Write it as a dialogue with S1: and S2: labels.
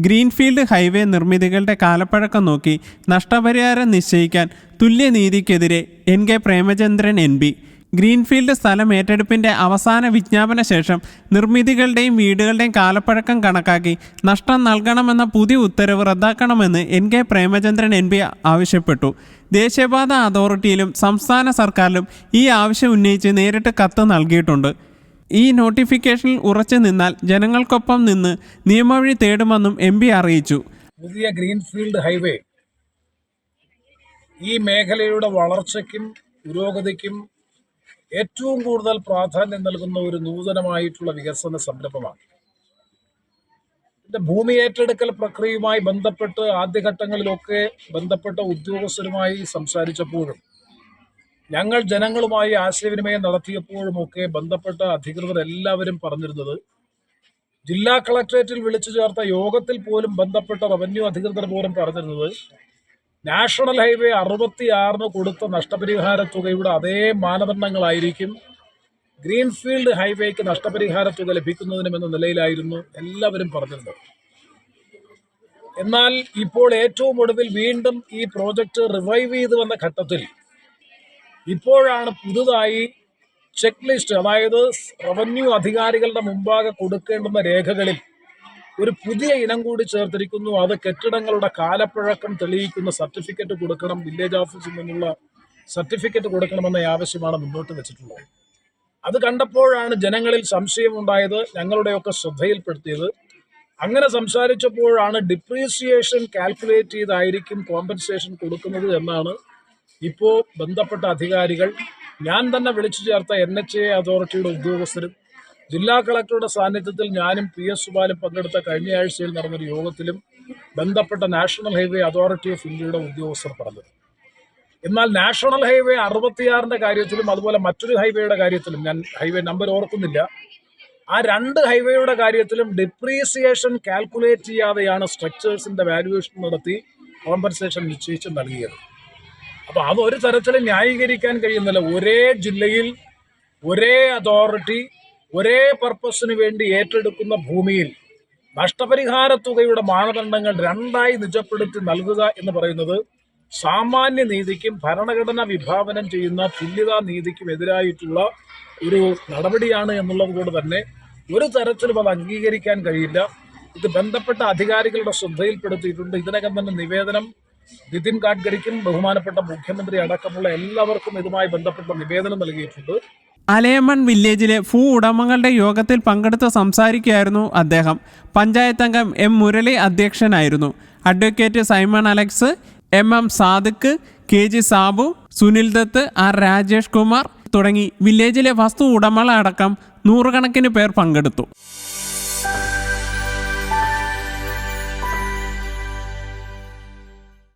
S1: Greenfield highway നിർമ്മിതികളുടെ കാലപ്പഴക്കം നോക്കി നഷ്ടപരിഹാരം നിശ്ചയിക്കാൻ തുല്യനീതിക്കെതിരെ N K Premachandran M P. Greenfield സ്ഥലം ഏറ്റെടുപ്പിന്റെ അവസാന വിജ്ഞാപന ശേഷം നിർമ്മിതികളുടെയും വീടുകളുടെയും കാലപ്പഴക്കം കണക്കാക്കി നഷ്ടം നൽകണമെന്ന പുതിയ ഉത്തരവ് റദ്ദാക്കണമെന്ന് N K Premachandran M P ആവശ്യപ്പെട്ടു. ദേശീയപാത അതോറിറ്റിയിലും സംസ്ഥാന സർക്കാരിലും ഈ ആവശ്യം ഉന്നയിച്ച് നേരിട്ട് കത്ത് നൽകിയിട്ടുണ്ട്. ഈ നോട്ടിഫിക്കേഷനിൽ ഉറച്ചു നിന്നാൽ ജനങ്ങൾക്കൊപ്പം നിന്ന് നിയമവഴി തേടുമെന്നും എം അറിയിച്ചു.
S2: പുതിയ ഗ്രീൻഫീൽഡ് ഹൈവേ. ഈ മേഖലയുടെ വളർച്ചയ്ക്കും പുരോഗതിക്കും ഏറ്റവും കൂടുതൽ പ്രാധാന്യം നൽകുന്ന ഒരു നൂതനമായിട്ടുള്ള വികസന സംരംഭമാണ്. ഭൂമി ഏറ്റെടുക്കൽ പ്രക്രിയയുമായി ബന്ധപ്പെട്ട് ആദ്യഘട്ടങ്ങളിലൊക്കെ ബന്ധപ്പെട്ട ഉദ്യോഗസ്ഥരുമായി സംസാരിച്ചപ്പോഴും ഞങ്ങൾ ജനങ്ങളുമായി ആശയവിനിമയം നടത്തിയപ്പോഴുമൊക്കെ ബന്ധപ്പെട്ട അധികൃതർ എല്ലാവരും പറഞ്ഞിരുന്നത് ജില്ലാ കളക്ടറേറ്റിൽ വിളിച്ചു ചേർത്ത യോഗത്തിൽ പോലും ബന്ധപ്പെട്ട റവന്യൂ അധികൃതർ പോലും പറഞ്ഞിരുന്നത് നാഷണൽ ഹൈവേ അറുപത്തിയാറിന് കൊടുത്ത നഷ്ടപരിഹാര തുകയുടെ അതേ മാനദണ്ഡങ്ങളായിരിക്കും ഗ്രീൻഫീൽഡ് ഹൈവേക്ക് നഷ്ടപരിഹാര തുക ലഭിക്കുന്നതിനും എന്ന നിലയിലായിരുന്നു എല്ലാവരും പറഞ്ഞിരുന്നത്. എന്നാൽ ഇപ്പോൾ ഏറ്റവും ഒടുവിൽ വീണ്ടും ഈ പ്രോജക്റ്റ് റിവൈവ് ചെയ്തു വന്ന ഘട്ടത്തിൽ ഇപ്പോഴാണ് പുതുതായി ചെക്ക് ലിസ്റ്റ് അതായത് റവന്യൂ അധികാരികളുടെ മുമ്പാകെ കൊടുക്കേണ്ടുന്ന രേഖകളിൽ ഒരു പുതിയ ഇനം കൂടി ചേർത്തിരിക്കുന്നു. അത് കെട്ടിടങ്ങളുടെ കാലപ്പഴക്കം തെളിയിക്കുന്ന സർട്ടിഫിക്കറ്റ് കൊടുക്കണം വില്ലേജ് ഓഫീസിൽ നിന്നുള്ള സർട്ടിഫിക്കറ്റ് കൊടുക്കണമെന്ന ആവശ്യമാണ് മുന്നോട്ട് വെച്ചിട്ടുള്ളത്. അത് കണ്ടപ്പോഴാണ് ജനങ്ങളിൽ സംശയമുണ്ടായത് ഞങ്ങളുടെയൊക്കെ ശ്രദ്ധയിൽപ്പെടുത്തിയത്. അങ്ങനെ സംസാരിച്ചപ്പോഴാണ് ഡിപ്രീസിയേഷൻ കാൽക്കുലേറ്റ് ചെയ്തായിരിക്കും കോമ്പൻസേഷൻ കൊടുക്കുന്നത് എന്നാണ് ഇപ്പോൾ ബന്ധപ്പെട്ട അധികാരികൾ ഞാൻ തന്നെ വിളിച്ചു ചേർത്ത എൻ എച്ച് എ അതോറിറ്റിയുടെ ഉദ്യോഗസ്ഥരും ജില്ലാ കളക്ടറുടെ സാന്നിധ്യത്തിൽ ഞാനും പി എസ് സുബാലും പങ്കെടുത്ത കഴിഞ്ഞ ആഴ്ചയിൽ നടന്നൊരു യോഗത്തിലും ബന്ധപ്പെട്ട നാഷണൽ ഹൈവേ അതോറിറ്റി ഓഫ് ഇന്ത്യയുടെ ഉദ്യോഗസ്ഥർ പറഞ്ഞത് എന്നാൽ നാഷണൽ ഹൈവേ അറുപത്തിയാറിന്റെ കാര്യത്തിലും അതുപോലെ മറ്റൊരു ഹൈവേയുടെ കാര്യത്തിലും ഞാൻ ഹൈവേ നമ്പർ ഓർക്കുന്നില്ല. ആ രണ്ട് ഹൈവേയുടെ കാര്യത്തിലും ഡിപ്രീസിയേഷൻ കാൽക്കുലേറ്റ് ചെയ്യാതെയാണ് സ്ട്രക്ചേഴ്സിന്റെ വാല്യുവേഷൻ നടത്തി കോമ്പൻസേഷൻ നിശ്ചയിച്ച് നൽകിയത്. അപ്പൊ അത് ഒരു തരത്തിൽ ന്യായീകരിക്കാൻ കഴിയുന്നില്ല. ഒരേ ജില്ലയിൽ ഒരേ അതോറിറ്റി ഒരേ പർപ്പസിന് വേണ്ടി ഏറ്റെടുക്കുന്ന ഭൂമിയിൽ നഷ്ടപരിഹാര തുകയുടെ മാനദണ്ഡങ്ങൾ രണ്ടായി നിജപ്പെടുത്തി നൽകുക എന്ന് പറയുന്നത് സാമാന്യ നീതിക്കും ഭരണഘടന വിഭാവനം ചെയ്യുന്ന തുല്യതാ നീതിക്കും എതിരായിട്ടുള്ള ഒരു നടപടിയാണ് എന്നുള്ളത് കൊണ്ട് തന്നെ ഒരു തരത്തിലും അത് അംഗീകരിക്കാൻ കഴിയില്ല. ഇത് ബന്ധപ്പെട്ട അധികാരികളുടെ ശ്രദ്ധയിൽപ്പെടുത്തിയിട്ടുണ്ട്. ഇതിനകം തന്നെ നിവേദനം നിതിൻ ഗഡ്കരിക്കും ബഹുമാനപ്പെട്ട മുഖ്യമന്ത്രി അടക്കമുള്ള എല്ലാവർക്കും ഇതുമായി ബന്ധപ്പെട്ട നിവേദനം നൽകിയിട്ടുണ്ട്.
S1: അലയമ്മൺ വില്ലേജിലെ ഭൂ ഉടമകളുടെ യോഗത്തിൽ പങ്കെടുത്ത് സംസാരിക്കുകയായിരുന്നു അദ്ദേഹം. പഞ്ചായത്ത് അംഗം എം മുരളി അധ്യക്ഷനായിരുന്നു. Advocate Simon Alex M M Sadiq K G Sabu Sunil Dutt R Rajesh Kumar തുടങ്ങി വില്ലേജിലെ വസ്തു ഉടമകളടക്കം നൂറുകണക്കിന് പേർ പങ്കെടുത്തു.